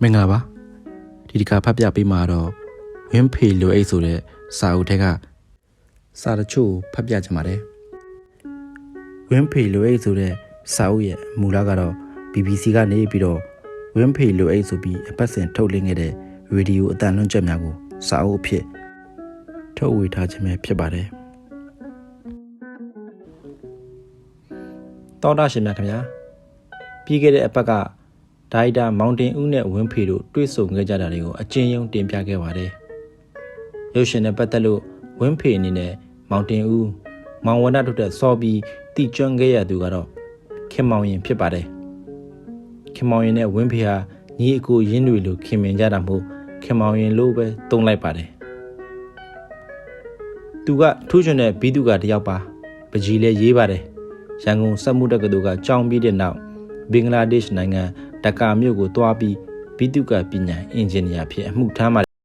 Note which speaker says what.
Speaker 1: မင်္ဂလာပါဒီဒီကဖတ်ပြပေးမှာတော့ဝင်းဖေလိုအိတ်ဆိုတဲ့စာအုပ်ထဲကစာတချို့ဖတ်ပြချင်ပါတယ်ဝင်းဖေလိုအိတ်ဆိုတဲ့စာအုပ်ရဲ့မူလကတော့ BBC ကနေပြီးတော့ဝင်းဖေလိုအိတ်ဆိုပြီးအပတ်စဉ်ထုတ်လင်းခဲ့တဲ့ရေဒီယိုအတန်လွှင့်ချက်များကိုစာအုပ်အဖြစ်ထုတ်ဝေထားခြင်းပဲဖြစ်ပါတယ်တောတာရှင်များခင်ဗျာပြီးခဲ့တဲ့အပတ်က ဒါရိုက်တာမောင်တင်ဦးနဲ့ဝင်းဖေတို့တွေ့ဆုံခဲ့ကြတာတွေကိုအကျဉ်းရုံးတင်ပြခဲ့ပါတယ်။ရုပ်ရှင်နဲ့ပတ်သက်လို့ဝင်းဖေအနေနဲ့မောင်တင်ဦးမောင်ဝနတို့တဲ့စောပြီးတီကျွမ်းခဲ့ရသူကတော့ခင်မောင်ရင်ဖြစ်ပါတယ်။ခင်မောင်ရင်နဲ့ဝင်းဖေဟာညီအကိုရင်းတွေလို့ခင်မင်ကြတာမို့ခင်မောင်ရင်လို့ပဲတုံးလိုက်ပါတယ်။သူကထူးချွန်တဲ့ဘီသူကတယောက်ပါပကြီးလဲရေးပါတယ်။ရန်ကုန်စက်မှုတက္ကသိုလ်ကကြောင်းပြီးတဲ့နောက် ဘင်္ဂလားဒေ့ရှ်နိုင်ငံဒကာမြို့ကိုတွားပြီးဘိတုကပညာအင်ဂျင်နီယာဖြစ်အမှုထမ်းပါ